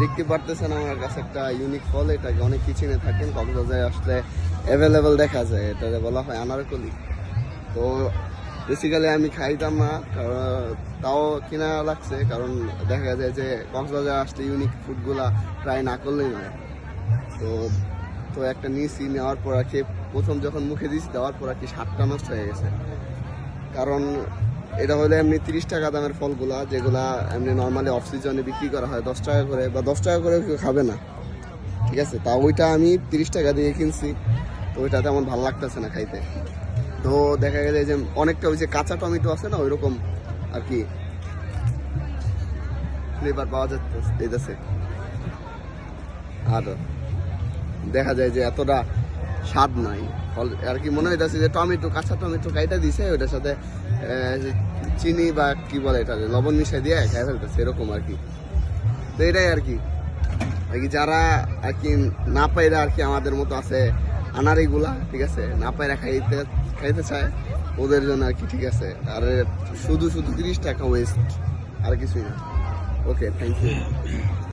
দেখতে পারতেছেন আমার কাছে একটা ইউনিক ফল, এটাকে অনেক কিচেনে থাকেন, কক্সবাজারে আসলে অ্যাভেলেবেল দেখা যায়, এটাকে বলা হয় আনারকলি। তো বেসিক্যালি আমি খাইতাম না তাও কিনা লাগছে, কারণ দেখা যায় যে কক্সবাজার আসলে ইউনিক ফুডগুলা ট্রাই না করলেই নয় তো তো একটা নিয়েছি নেওয়ার পর আর কি, প্রথম যখন মুখে দিয়েছি দেওয়ার পর আর কি স্বাদটা নষ্ট হয়ে গেছে। কারণ এটা হলো এমনি তিরিশ টাকা দামের ফলগুলা, যেগুলা এমনি নর্মালি অফ সিজনে বিক্রি করা হয়, দশ টাকা করে, বা দশ টাকা করে কেউ খাবে না। ঠিক আছে? তা ওইটা আমি তিরিশ টাকা দিয়ে কিনছি, তো ওইটা তেমন ভালো লাগতেছে না খাইতে। তো দেখা গেছে যে অনেকটা ওই যে কাঁচা টমেটো আছে না, ওইরকম আর কি ফ্লেভার পাওয়া যাচ্ছে আর দেখা যায় যে এতটা স্বাদ নাই। ফল- আর কি মনে হইতেছে যে টমেটো, কাঁচা টমেটো কাইটা দিছে, ওইটার সাথে চিনি বা কি বলে এটা, লবণ মিশাই দিয়ে খাই ফেলতেছে, এরকম আর কি। তো এটাই আর কি। আর কি যারা আর কি না পাইরা আর কি আমাদের মতো আছে আনারিগুলা ঠিক আছে, না পাইরা খাইতে খাইতে চায়, ওদের জন্য আর কি ঠিক আছে। আর শুধু শুধু তিরিশ টাকা ওয়েস্ট আর কিছুই না। Okay thank you